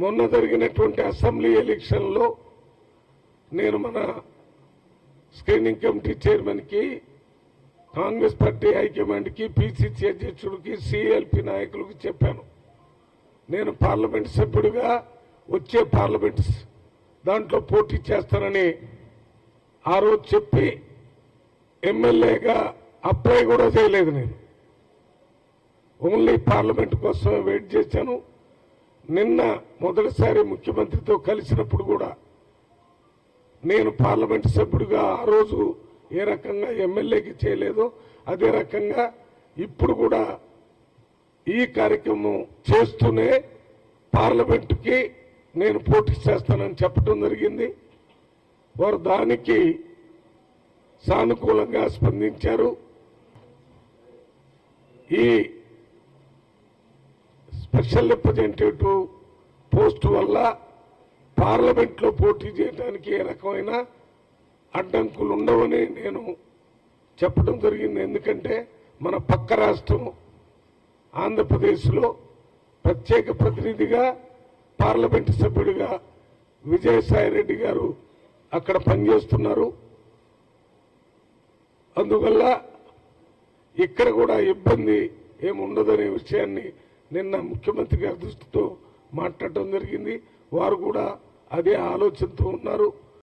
మొన్న జరిగినటువంటి అసెంబ్లీ ఎలక్షన్లో నేను మన స్క్రీనింగ్ కమిటీ చైర్మన్కి కాంగ్రెస్ పార్టీ హైకమాండ్కి పిసిసి అధ్యక్షుడికి సిఎల్పి నాయకులకు చెప్పాను. నేను పార్లమెంట్ సభ్యుడిగా వచ్చే పార్లమెంట్ దాంట్లో పోటీ చేస్తానని ఆ రోజు చెప్పి ఎమ్మెల్యేగా అప్లై కూడా చేయలేదు నేను. ఓన్లీ పార్లమెంట్ కోసమే వెయిట్ చేశాను. నిన్న మొదటిసారి ముఖ్యమంత్రితో కలిసినప్పుడు కూడా నేను పార్లమెంట్ సభ్యుడిగా ఆ రోజు ఏ రకంగా ఎమ్మెల్యేకి చేయలేదో అదే రకంగా ఇప్పుడు కూడా ఈ కార్యక్రమం చేస్తూనే పార్లమెంటుకి నేను పోటీ చేస్తానని చెప్పడం జరిగింది. వారు దానికి సానుకూలంగా స్పందించారు. ఈ స్పెషల్ రిప్రజెంటేటివ్ పోస్ట్ వల్ల పార్లమెంట్లో పోటీ చేయడానికి ఏ రకమైన అడ్డంకులు ఉండవని నేను చెప్పడం జరిగింది. ఎందుకంటే మన పక్క రాష్ట్రం ఆంధ్రప్రదేశ్లో ప్రత్యేక ప్రతినిధిగా పార్లమెంటు సభ్యుడిగా విజయసాయి రెడ్డి గారు అక్కడ పనిచేస్తున్నారు. అందువల్ల ఇక్కడ కూడా ఇబ్బంది ఏముండదనే విషయాన్ని నిన్న ముఖ్యమంత్రి గారి దృష్టితో మాట్లాడటం జరిగింది. వారు కూడా అదే ఆలోచనతో ఉన్నారు.